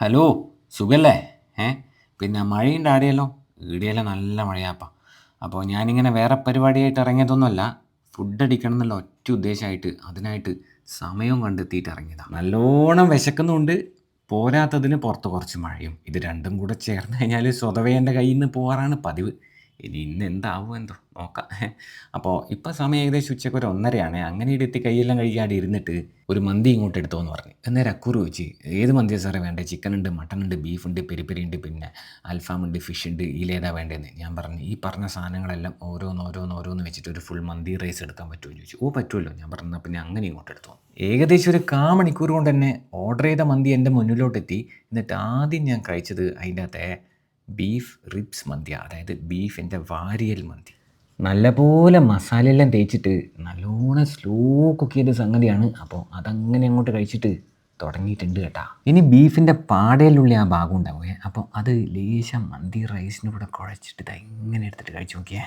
Hello സുഖല്ലേ? ഏ? പിന്നെ മഴയുണ്ട് ആടെയല്ലോ ഈടെയെല്ലാം നല്ല മഴയാപ്പാ. അപ്പോൾ ഞാനിങ്ങനെ വേറെ പരിപാടിയായിട്ട് ഇറങ്ങിയതൊന്നുമല്ല ഫുഡ് അടിക്കണം എന്നുള്ള ഒറ്റ ഉദ്ദേശമായിട്ട് അതിനായിട്ട് സമയവും കണ്ടെത്തിയിട്ട് ഇറങ്ങിയതാണ് നല്ലോണം വിശക്കുന്നുണ്ട് പോരാത്തതിന് പുറത്ത് കുറച്ച് മഴയും. ഇത് രണ്ടും കൂടെ ചേർന്ന് കഴിഞ്ഞാൽ സ്വതവേ എന്റെ കയ്യിൽ നിന്ന് പോകാറാണ് പതിവ്. ഇനി ഇന്ന് എന്താവും എന്തോ നോക്കാം. അപ്പോൾ ഇപ്പോൾ സമയം ഏകദേശം ഉച്ചയ്ക്ക് ഒരു ഒന്നരയാണ്. അങ്ങനെ എടുത്തി കൈയെല്ലാം കഴിക്കാണ്ട് ഇരുന്നിട്ട് ഒരു മന്തി ഇങ്ങോട്ട് എടുത്തോ എന്ന് പറഞ്ഞു. അന്നേരം അക്കൂറ് ചോദിച്ച് ഏത് മന്തിയാണ് സാറേ വേണ്ടത് ചിക്കൻ ഉണ്ട് മട്ടൺ ഉണ്ട് ബീഫ് ഉണ്ട് പെരി പെരി ഉണ്ട് പിന്നെ അൽഫാം ഉണ്ട് ഫിഷ് ഉണ്ട് ഇതിലേതാ വേണ്ടതെന്ന് ഞാൻ പറഞ്ഞു ഈ പറഞ്ഞ സാധനങ്ങളെല്ലാം ഓരോന്ന് ഓരോന്ന് ഓരോന്ന് വെച്ചിട്ട് ഒരു ഫുൾ മന്തി റൈസ് എടുക്കാൻ പറ്റുമോ ചോദിച്ചു. ഓ പറ്റുമല്ലോ. ഞാൻ പറഞ്ഞു പറഞ്ഞാൽ ഞാൻ അങ്ങനെ ഇങ്ങോട്ട് എടുത്തു ഏകദേശം ഒരു കാ മണിക്കൂർ കൊണ്ട് തന്നെ ഓർഡർ ചെയ്ത മന്തി എന്റെ മുന്നിലോട്ടെത്തി. എന്നിട്ട് ആദ്യം ഞാൻ കഴിച്ചത് അതിന്റെ അകത്തെ ബീഫ് റിബ്സ് മന്തി അതായത് ബീഫിന്റെ വാരിയൽ മന്തി. നല്ലപോലെ മസാലയെല്ലാം തേച്ചിട്ട് നല്ലോണം സ്ലോ കുക്ക് ചെയ്ത സംഗതിയാണ്. അപ്പോൾ അതങ്ങനെ അങ്ങോട്ട് കഴിച്ചിട്ട് തുടങ്ങിയിട്ടുണ്ട് കേട്ടാ. ഇനി ബീഫിന്റെ പാടയിലുള്ള ആ ഭാഗം ഉണ്ടാവുകയെ അപ്പോൾ അത് ലേശം മന്തി റൈസിന്റെ കൂടെ കുഴച്ചിട്ട് ഇത് എങ്ങനെ എടുത്തിട്ട് കഴിച്ചു നോക്കിയേ.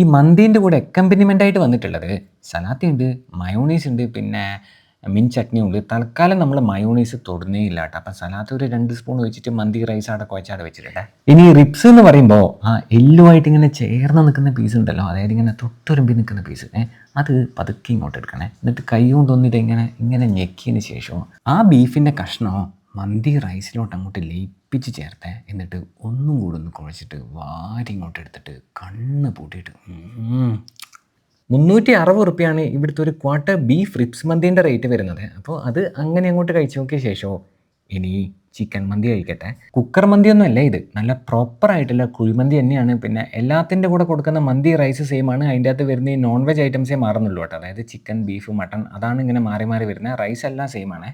ഈ മന്തീന്റെ കൂടെ എക്കമ്പനിമെന്റ് ആയിട്ട് വന്നിട്ടുള്ളത് സലാത്തി ഉണ്ട് മയോണീസ് ഉണ്ട് പിന്നെ മിൻ ചട്നി ഉണ്ട്. തൽക്കാലം നമ്മൾ മയോണൈസ് തൊടുന്നേ ഇല്ല കേട്ടോ. അപ്പം സലാത്ത് ഒരു രണ്ട് സ്പൂൺ വെച്ചിട്ട് മന്തി റൈസ് അവിടെ കുഴച്ചാടെ വെച്ചിട്ടുണ്ട്. ഇനി റിപ്സ് എന്ന് പറയുമ്പോൾ ആ എല്ലോ ആയിട്ട് ഇങ്ങനെ ചേർന്ന് നിൽക്കുന്ന പീസ് ഉണ്ടല്ലോ. അതായത് ഇങ്ങനെ തൊട്ടുരുമ്പി നിൽക്കുന്ന പീസ് അത് പതുക്കെ ഇങ്ങോട്ട് എടുക്കണേ. എന്നിട്ട് കൈ കൊണ്ടൊന്നിട്ട് ഇങ്ങനെ ഇങ്ങനെ ഞെക്കിയതിന് ശേഷം ആ ബീഫിന്റെ കഷ്ണം മന്തി റൈസിലോട്ട് അങ്ങോട്ട് ലയിപ്പിച്ച് ചേർത്തേ. എന്നിട്ട് ഒന്നും കൂടെ ഒന്ന് കുഴച്ചിട്ട് വാരി ഇങ്ങോട്ട് എടുത്തിട്ട് കണ്ണ് പൂട്ടിയിട്ട്. മുന്നൂറ്റി അറുപത് റുപ്യാണ് ഇവിടുത്തെ ഒരു ക്വാർട്ടർ ബീഫ് റിപ്സ് മന്തിന്റെ റേറ്റ് വരുന്നത്. അപ്പോൾ അത് അങ്ങനെ അങ്ങോട്ട് കഴിച്ചു നോക്കിയ ശേഷമോ ഇനി ചിക്കൻ മന്തി കഴിക്കട്ടെ. കുക്കർ മന്തിയൊന്നും അല്ല ഇത്. നല്ല പ്രോപ്പർ ആയിട്ടുള്ള കുഴിമന്തി തന്നെയാണ്. പിന്നെ എല്ലാത്തിന്റെ കൂടെ കൊടുക്കുന്ന മന്തി റൈസ് സെയിം ആണ്. അതിന്റെ അകത്ത് വരുന്ന ഈ നോൺ വെജ് ഐറ്റംസേ മാറുന്നുള്ളൂ കേട്ടോ. അതായത് ചിക്കൻ ബീഫ് മട്ടൺ അതാണ് ഇങ്ങനെ മാറി മാറി വരുന്നത്. റൈസ് എല്ലാം സെയിം ആണ്.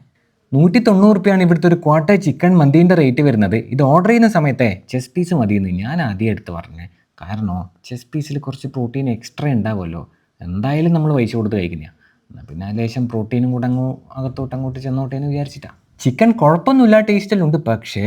നൂറ്റി തൊണ്ണൂറ് റുപ്യാണ് ഇവിടുത്തെ ഒരു ക്വാർട്ടർ ചിക്കൻ മന്തിന്റെ റേറ്റ് വരുന്നത്. ഇത് ഓർഡർ ചെയ്യുന്ന സമയത്തെ ചെസ് പീസ് മതിയെന്ന് ഞാൻ ആദ്യം എടുത്ത് പറഞ്ഞത് കാരണം ചെസ് പീസിൽ കുറച്ച് പ്രോട്ടീൻ എക്സ്ട്രാ ഉണ്ടാവുമല്ലോ. എന്തായാലും നമ്മൾ പൈസ കൊടുത്ത് കഴിക്കുന്ന എന്നാൽ പിന്നെ ലേശം പ്രോട്ടീനും കൂടെ അങ്ങ് അകത്തോട്ട് അങ്ങോട്ട് ചെന്നോട്ടെ എന്ന് വിചാരിച്ചിട്ടാണ് ചിക്കൻ കുഴപ്പമൊന്നുമില്ല ടേസ്റ്റിലുണ്ട് പക്ഷേ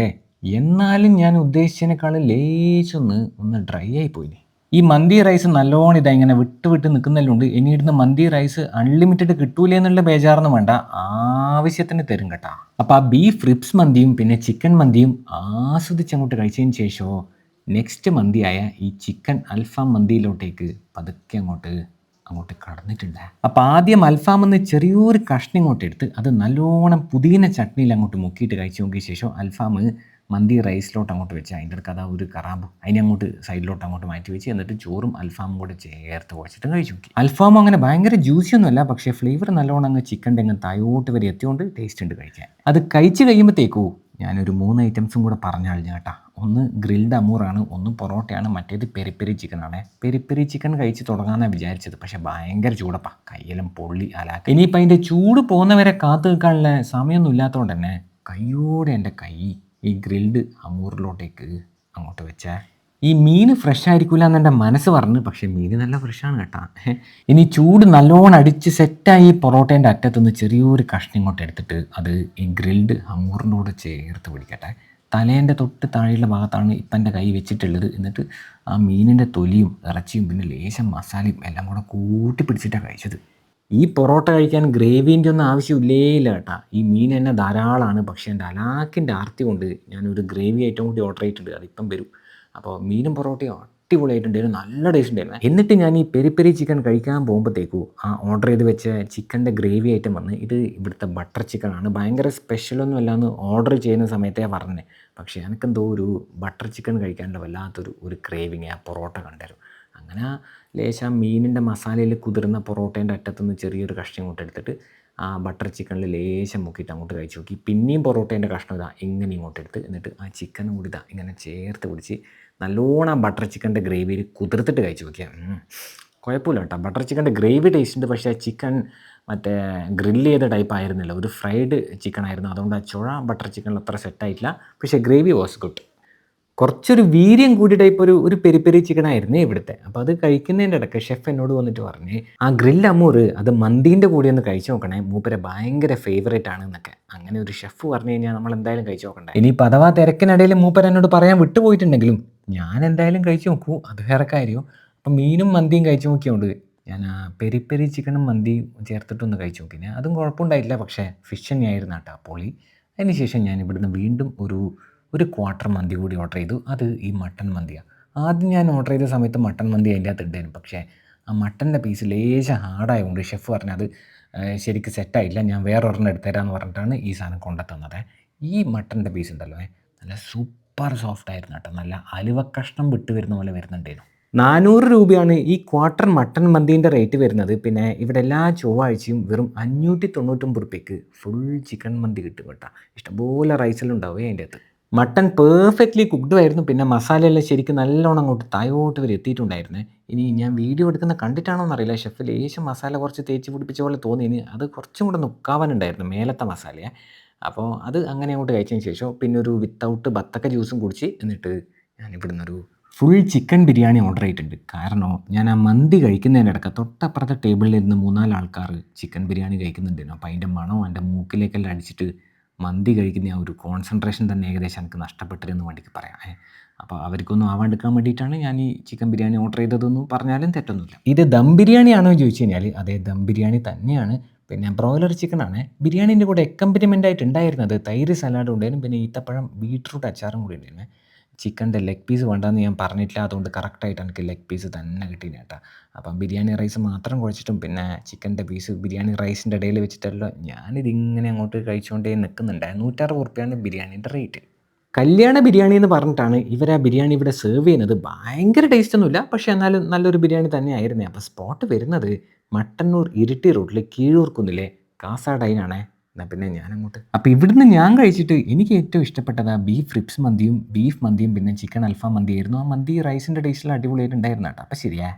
എന്നാലും ഞാൻ ഉദ്ദേശിച്ചതിനേക്കാൾ ലേശൊന്ന് ഒന്ന് ഡ്രൈ ആയി പോയിന്. ഈ മന്തി റൈസ് നല്ലോണം ഇതാ ഇങ്ങനെ വിട്ട് വിട്ട് നിൽക്കുന്നതിലുണ്ട്. ഇനി ഇടുന്ന മന്തി റൈസ് അൺലിമിറ്റഡ് കിട്ടൂലേ എന്നുള്ള ബേജാറൊന്നും വേണ്ട. ആവശ്യത്തിന് തരും കേട്ടാ. അപ്പോൾ ആ ബീഫ് റിപ്സ് മന്തിയും പിന്നെ ചിക്കൻ മന്തിയും ആസ്വദിച്ച് അങ്ങോട്ട് കഴിച്ചതിന് ശേഷമോ നെക്സ്റ്റ് മന്തിയായ ഈ ചിക്കൻ അൽഫാം മന്തിയിലോട്ടേക്ക് പതുക്കെ അങ്ങോട്ട് അങ്ങോട്ട് കടന്നിട്ടുണ്ട്. അപ്പോൾ ആദ്യം അൽഫാം എന്ന് ചെറിയൊരു കഷ്ണം ഇങ്ങോട്ട് എടുത്ത് അത് നല്ലോണം പുതിയ ചട്നിയിൽ അങ്ങോട്ട് മുക്കിയിട്ട് കഴിച്ചു നോക്കിയ ശേഷം അൽഫാം മന്തി റൈസിലോട്ട് അങ്ങോട്ട് വെച്ച് അതിന്റെ അടുത്ത് അതാ ഒരു കറാബ് അതിനെ അങ്ങോട്ട് സൈഡിലോട്ട് അങ്ങോട്ട് മാറ്റി വെച്ച് എന്നിട്ട് ചോറും അൽഫാമും കൂടെ ചേർത്ത് കുഴച്ചിട്ട് കഴിച്ചു നോക്കി. അൽഫാം അങ്ങനെ ഭയങ്കര ഒന്നുമല്ല പക്ഷേ ഫ്ലേവർ നല്ലോണം അങ്ങ് ചിക്കന്റെ അങ്ങ് തായോട്ട് വരെ എത്തിയോണ്ട് ടേസ്റ്റ് ഉണ്ട് കഴിക്കാൻ. അത് കഴിച്ച് കഴിയുമ്പോഴത്തേക്കോ ഞാനൊരു മൂന്ന് ഐറ്റംസും കൂടെ കഴിഞ്ഞു കേട്ടാ. ഒന്ന് ഗ്രിൽഡ് അമൂറാണ് ഒന്ന് പൊറോട്ടയാണ് മറ്റേത് പെരി പെരി ചിക്കനാണ്. പെരി പെരി ചിക്കൻ കഴിച്ച് തുടങ്ങാമെന്നാണ് വിചാരിച്ചത് പക്ഷേ ഭയങ്കര ചൂടപ്പാ. കയ്യിലും പൊള്ളി അലാക്ക. ഇനിയിപ്പോൾ അതിന്റെ ചൂട് പോകുന്നവരെ കാത്തു നിൽക്കാനുള്ള സമയമൊന്നും ഇല്ലാത്തതുകൊണ്ട് തന്നെ കയ്യോടെ എന്റെ കൈ ഈ ഗ്രിൽഡ് അമൂറിലോട്ടേക്ക് അങ്ങോട്ട് വെച്ച. ഈ മീൻ ഫ്രഷ് ആയിരിക്കില്ല എന്ന് എന്റെ മനസ്സ് പറഞ്ഞു പക്ഷേ മീൻ നല്ല ഫ്രഷാണ് കേട്ടാ. ഇനി ചൂട് നല്ലോണം അടിച്ച് സെറ്റായി പൊറോട്ടേന്റെ അറ്റത്തുനിന്ന് ചെറിയൊരു കഷ്ണം ഇങ്ങോട്ട് എടുത്തിട്ട് അത് ഈ ഗ്രിൽഡ് അമൂറിനോട് ചേർത്ത് പിടിക്കട്ടെ. തലേന്റെ തൊട്ട് താഴെയുള്ള ഭാഗത്താണ് ഇപ്പം എന്റെ കൈ വെച്ചിട്ടുള്ളത്. എന്നിട്ട് ആ മീനിന്റെ തൊലിയും ഇറച്ചിയും പിന്നെ ലേശം മസാലയും എല്ലാം കൂടെ കൂട്ടി പിടിച്ചിട്ടാണ് കഴിച്ചത്. ഈ പൊറോട്ട കഴിക്കാൻ ഗ്രേവീന്റെ ഒന്നും ആവശ്യമില്ലേ കേട്ടാ. ഈ മീൻ തന്നെ ധാരാളമാണ് പക്ഷേ എന്റെ അലാക്കിന്റെ ആർത്തി കൊണ്ട് ഞാനൊരു ഗ്രേവി ഐറ്റം കൂടി ഓർഡർ ചെയ്തിട്ടുണ്ട്. അതിപ്പം വരും. അപ്പോൾ മീനും പൊറോട്ടയും അടിപൊളിയായിട്ടുണ്ടായിരുന്നു നല്ല ടേസ്റ്റ് ഉണ്ടായിരുന്നു. എന്നിട്ട് ഞാൻ ഈ പെരി പെരി ചിക്കൻ കഴിക്കാൻ പോകുമ്പോഴത്തേക്കും ആ ഓർഡർ ചെയ്ത് വെച്ച ചിക്കന്റെ ഗ്രേവി ഐറ്റം വന്ന് ഇത് ഇവിടുത്തെ ബട്ടർ ചിക്കൻ ആണ്. ഭയങ്കര സ്പെഷ്യലൊന്നും അല്ലാന്ന് ഓർഡർ ചെയ്യുന്ന സമയത്തേ പറഞ്ഞത് പക്ഷേ എനിക്കെന്തോ ഒരു ബട്ടർ ചിക്കൻ കഴിക്കാനുള്ള വല്ലാത്തൊരു ഒരു ക്രേവിങ് ആ പൊറോട്ട കണ്ടായിരുന്നു. അങ്ങനെ ലേശം മീനിന്റെ മസാലയിൽ കുതിർന്ന പൊറോട്ടേന്റെ അറ്റത്തുനിന്ന് ചെറിയൊരു കഷ്ണം ഇങ്ങോട്ട് എടുത്തിട്ട് ആ ബട്ടർ ചിക്കനിൽ ലേശം മുക്കിയിട്ട് അങ്ങോട്ട് കഴിച്ച് നോക്കി. പിന്നെയും പൊറോട്ടേന്റെ കഷ്ണം ഇതാ ഇങ്ങനെ ഇങ്ങോട്ട് എടുത്ത് എന്നിട്ട് ആ ചിക്കനും കൂടി ഇതാ ഇങ്ങനെ ചേർത്ത് പിടിച്ച് നല്ലോണം ആ ബട്ടർ ചിക്കന്റെ ഗ്രേവിയിൽ കുതിർത്തിട്ട് കഴിച്ച് നോക്കിയാൽ കുഴപ്പമില്ല കേട്ടോ. ബട്ടർ ചിക്കന്റെ ഗ്രേവി ടേസ്റ്റ് ഉണ്ട്. പക്ഷേ ആ ചിക്കൻ മറ്റേ ഗ്രില്ല് ചെയ്ത ടൈപ്പ് ആയിരുന്നില്ല. ഒരു ഫ്രൈഡ് ചിക്കൻ ആയിരുന്നു. അതുകൊണ്ട് ആ ചുഴ ബട്ടർ ചിക്കനിൽ അത്ര സെറ്റായിട്ടില്ല പക്ഷേ ഗ്രേവി വാസ് ഗുഡ് കുറച്ചൊരു വീര്യം കൂടി ടൈപ്പ് ഒരു ഒരു പെരി പെരി ചിക്കൻ ആയിരുന്നേ ഇവിടുത്തെ. അപ്പോൾ അത് കഴിക്കുന്നതിന്റെ ഇടയ്ക്ക് ഷെഫ് എന്നോട് വന്നിട്ട് പറഞ്ഞ് ആ ഗ്രില്ല് അമൂറ് അത് മന്തീന്റെ കൂടെ ഒന്ന് കഴിച്ചു നോക്കണേ. മൂപ്പരെ ഭയങ്കര ഫേവറേറ്റ് ആണ് എന്നൊക്കെ. അങ്ങനെ ഒരു ഷെഫ് പറഞ്ഞു കഴിഞ്ഞാൽ നമ്മൾ എന്തായാലും കഴിച്ചു നോക്കണ്ടേ. ഇനി അഥവാ തിരക്കിനിടയിൽ മൂപ്പര എന്നോട് പറയാൻ വിട്ടുപോയിട്ടുണ്ടെങ്കിലും ഞാൻ എന്തായാലും കഴിച്ചു നോക്കൂ. അത് വേറെ കാര്യം. അപ്പം മീനും മന്തിയും കഴിച്ചു നോക്കിയോണ്ട് ഞാൻ പെരി പെരി ചിക്കനും മന്തിയും ചേർത്തിട്ടൊന്ന് കഴിച്ചു നോക്കി. അതും കുഴപ്പമുണ്ടായിട്ടില്ല. പക്ഷേ ഫിഷ് തന്നെയായിരുന്നു കേട്ടോ പൊളി അതിനുശേഷം ഞാൻ ഇവിടുന്ന് വീണ്ടും ഒരു ഒരു ക്വാർട്ടർ മന്തി കൂടി ഓർഡർ ചെയ്തു. അത് ഈ മട്ടൻ മന്തിയാണ് ആദ്യം ഞാൻ ഓർഡർ ചെയ്ത സമയത്ത് മട്ടൻ മന്തി അതിന്റെ അകത്ത് ഇട്ടായിരുന്നു പക്ഷേ ആ മട്ടന്റെ പീസ് ലേശം ഹാർഡായതുകൊണ്ട് ഷെഫ് പറഞ്ഞത് ശരിക്കും സെറ്റായില്ല ഞാൻ വേറെ ഒരെണ്ണം എടുത്തുതരാമെന്ന് പറഞ്ഞിട്ടാണ് ഈ സാധനം കൊണ്ടുത്തന്നത്. ഈ മട്ടന്റെ പീസ് ഉണ്ടല്ലോ നല്ല സൂപ്പർ സോഫ്റ്റ് ആയിരുന്നു കേട്ടോ. നല്ല അലുവ കഷ്ണം വിട്ട് വരുന്ന പോലെ വരുന്നുണ്ടായിരുന്നു നാനൂറ് രൂപയാണ് ഈ ക്വാർട്ടർ മട്ടൺ മന്തീന്റെ റേറ്റ് വരുന്നത്. പിന്നെ ഇവിടെ എല്ലാ ചൊവ്വാഴ്ചയും വെറും അഞ്ഞൂറ്റി തൊണ്ണൂറ്റൊമ്പത് റുപ്യക്ക് ഫുൾ ചിക്കൻ മന്തി കിട്ടും കേട്ടോ. ഇഷ്ടംപോലെ റൈസെല്ലാം ഉണ്ടാവുക അതിന്റെ അകത്ത്. മട്ടൺ പെർഫെക്റ്റ്ലി കുക്ക്ഡ് ആയിരുന്നു. പിന്നെ മസാലയെല്ലാം ശരിക്കും നല്ലോണം അങ്ങോട്ട് തായോട്ട് വരെ എത്തിയിട്ടുണ്ടായിരുന്നേ. ഇനി ഞാൻ വീഡിയോ എടുക്കുന്ന കണ്ടിട്ടാണോ എന്നറിയില്ല ഷെഫ് ലേശം മസാല കുറച്ച് തേച്ച് പിടിപ്പിച്ച പോലെ തോന്നി. ഇനി അത് കുറച്ചും കൂടെ നുക്കാവാനുണ്ടായിരുന്നു മേലത്തെ മസാലയെ. അപ്പോൾ അത് അങ്ങനെ അങ്ങോട്ട് കഴിച്ചതിന് ശേഷം പിന്നെ ഒരു വിത്തൗട്ട് ബത്തക്ക ജ്യൂസും കുടിച്ച് എന്നിട്ട് ഞാൻ ഇവിടുന്ന് ഒരു ഫുൾ ചിക്കൻ ബിരിയാണി ഓർഡർ ചെയ്തിട്ടുണ്ട്. കാരണം ഞാൻ ആ മന്തി കഴിക്കുന്നതിനിടക്ക് തൊട്ടപ്പുറത്തെ ടേബിളിൽ ഇരുന്ന് മൂന്നാൽ ആൾക്കാർ ചിക്കൻ ബിരിയാണി കഴിക്കുന്നുണ്ടായിരുന്നു. അപ്പോൾ അതിന്റെ മണം എന്റെ മൂക്കിലേക്കെല്ലാം അടിച്ചിട്ട് മന്തി കഴിക്കുന്ന ആ ഒരു കോൺസെൻട്രേഷൻ തന്നെ ഏകദേശം എനിക്ക് നഷ്ടപ്പെട്ടിരുന്നു വേണ്ടിക്ക് പറയാം. അപ്പോൾ അവർക്കൊന്നും ആവാണ്ടിരിക്കാൻ വേണ്ടിയിട്ടാണ് ഞാൻ ഈ ചിക്കൻ ബിരിയാണി ഓർഡർ ചെയ്തതെന്ന് പറഞ്ഞാലും തെറ്റൊന്നുമില്ല. ഇത് ദം ബിരിയാണി ആണോ എന്ന് ചോദിച്ചു കഴിഞ്ഞാൽ അതെ ദം ബിരിയാണി തന്നെയാണ്. പിന്നെ ബ്രോയിലർ ചിക്കൻ ആണ്. ബിരിയാണീന്റെ കൂടെ എക്കമ്പരിമെന്റ് ആയിട്ട് ഉണ്ടായിരുന്നത് തൈര് സലാഡും ഉണ്ടായിരുന്നു. പിന്നെ ഈത്തപ്പഴം ബീട്രൂട്ട് അച്ചാറും കൂടി ഉണ്ടായിരുന്നു. ചിക്കന്റെ ലെഗ് പീസ് വേണ്ടെന്ന് ഞാൻ പറഞ്ഞിട്ടില്ല. അതുകൊണ്ട് കറക്റ്റായിട്ട് എനിക്ക് ലെഗ് പീസ് തന്നെ കിട്ടീന് കേട്ടോ. അപ്പം ബിരിയാണി റൈസ് മാത്രം കുഴച്ചിട്ടും പിന്നെ ചിക്കന്റെ പീസ് ബിരിയാണി റൈസിന്റെ ഇടയിൽ വെച്ചിട്ടല്ലോ ഞാനിതിങ്ങനെ അങ്ങോട്ട് കഴിച്ചുകൊണ്ടേ നിൽക്കുന്നുണ്ട് നൂറ്ററുപത് റുപ്യാണ് ബിരിയാണീന്റെ റേറ്റ് കല്യാണ ബിരിയാണി എന്ന് പറഞ്ഞിട്ടാണ് ഇവർ ആ ബിരിയാണി ഇവിടെ സെർവ് ചെയ്യുന്നത്. ഭയങ്കര ടേസ്റ്റ് ഒന്നുമില്ല. പക്ഷേ എന്നാലും നല്ലൊരു ബിരിയാണി തന്നെയായിരുന്നു. അപ്പോൾ സ്പോട്ട് വരുന്നത് മട്ടന്നൂർ ഇരിട്ടി റോഡിൽ കീഴൂർക്കുന്നിലെ കാസാഡൈനാണേ എന്നാൽ പിന്നെ ഞാൻ അങ്ങോട്ട് അപ്പോൾ ഇവിടുന്ന് ഞാൻ കഴിച്ചിട്ട് എനിക്ക് ഏറ്റവും ഇഷ്ടപ്പെട്ടത് ആ ബീഫ് റിപ്സ് മന്തിയും ബീഫ് മന്തിയും പിന്നെ ചിക്കൻ അൽഫാം മന്തിയായിരുന്നു. ആ മന്തി റൈസിന്റെ ടേസ്റ്റിൽ അടിപൊളിയായിട്ടുണ്ടായിരുന്നു കേട്ടോ അപ്പോൾ ശരിയാ.